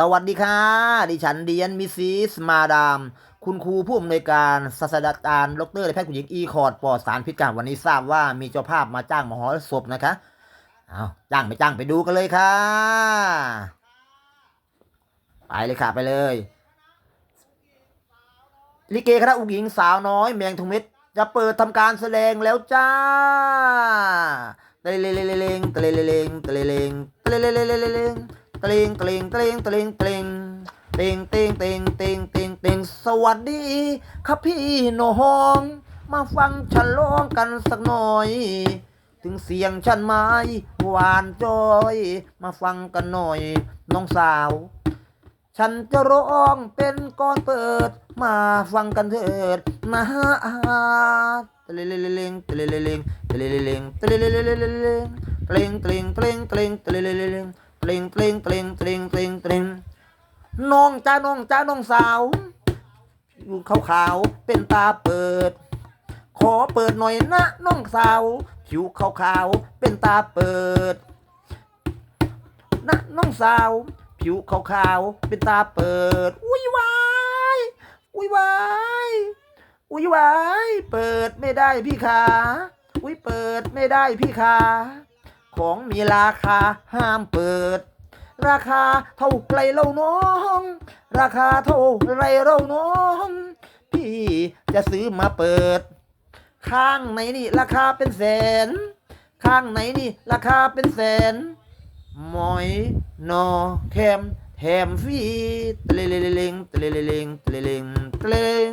สวัสดีค่ะ ดิฉันเดียนมิสซิสมาดาม คุณครูผู้อำนวยการศาสตราจารย์ดรและแพทย์ผู้หญิงอีคอร์ดปลอดสารพิษกันวันนี้ทราบว่ามีเจ้าภาพมาจ้างมหรสพนะคะเอาจ้างไม่จ้างไปดูกันเลยค่ะ ไปเลยค่ะไปเลย ลิเกคณะอุกหญิงสาวน้อยแมงทุงเม็ดจะเปิดทำการแสดงแล้วจ้าเตะเลเลเลเลงเตะเลเลเลงเตะเลเลงเตะเลเลเลเลง ตะเลงตะเลงตะเลงตะเลงตะเลงเต็งเต็งเต็งเต็งเต็งเต็งสวัสดี ครับพี่น้อง มาฟังฉันร้องกันสักหน่อย ถึงเสียงฉันไม้หวานจอย มาฟังกันหน่อย น้องสาว ฉันจะร้องเป็นก่อนเปิด มาฟังกันเถิดนะฮะตะเลเลเลเลงตะเลเลเลงตะเลเลเลงตะเลเลเลเลเลงเตรงเตรงตรงเตรงตะเลเลเลเลง เตรงเตรงเตรงเตรงเตรงเตรงน้องจ้าน้องจ้าน้องสาวอยู่ขาวขาวๆเป็นตาเปิด ขอเปิดหน่อยนะน้องสาวผิวขาวขาวๆเป็นตาเปิดนะน้องสาว ผิวขาวๆเป็นตาเปิด อุ้ยวายอุ้ยวายอุ้ยวายเปิดไม่ได้พี่ขาอุ้ยเปิดไม่ได้พี่ขา ของมีราคาห้ามเปิด ราคาเท่าไรเล่าน้อง ราคาเท่าไรเล่าน้อง พี่จะซื้อมาเปิด ข้างไหนนี่ราคาเป็นแสน ข้างไหนนี่ราคาเป็นแสนหมอยนอแคมแถมฟีตเลเลเลงตเลเลเลงตเลเลงตะเลง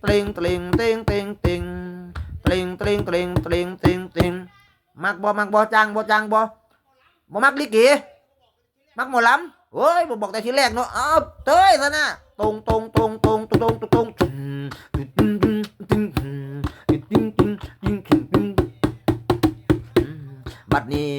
เตรงเตรงเตรงเตรงเตรงเตรงเตรงเตรงเตรงเตรงเตรง มักบ่มักบ่จางบ่จางบ่บ่มักลิเกมักหมอลำเฮ้ยบ่บอกแต่ทีแรกเนาะอ้าเต้ยซะนะตรงตรงตรงตรงตรงตรงตรง บัดนี้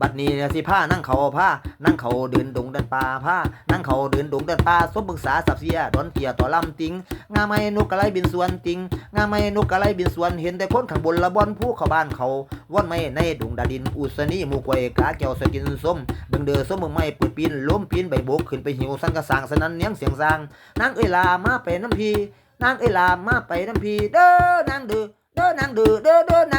บัดนี้สิผ้านั่งเขาผ้านั่งเขาเดินดงเดินป่าผ้านั่งเขาเดินดงเดินป่าสมบึกษาสับเสียดอนเกียต่อลำติงงาไม่นกกระไรบินสวนติงงาไม่นกกระไรบินสวนเห็นแต่คนข้างบนละบอนผู้เข้าบ้านเขาว่อนไม่ในดงดาดินอุสนีมูกวยกาแก้วสกินส้มดึงเดือส้มมือไม่ปืดปีนล้มปีนใบบกขึ้นไปหิวสังกระสางสนันเนียงเสียงซางนางเอ้ยลามาไปน้ำพีนางเอ้ยลามาไปน้ำพีเด้อนางเด้อเด้อนางเด้อเด้อเด้อนาง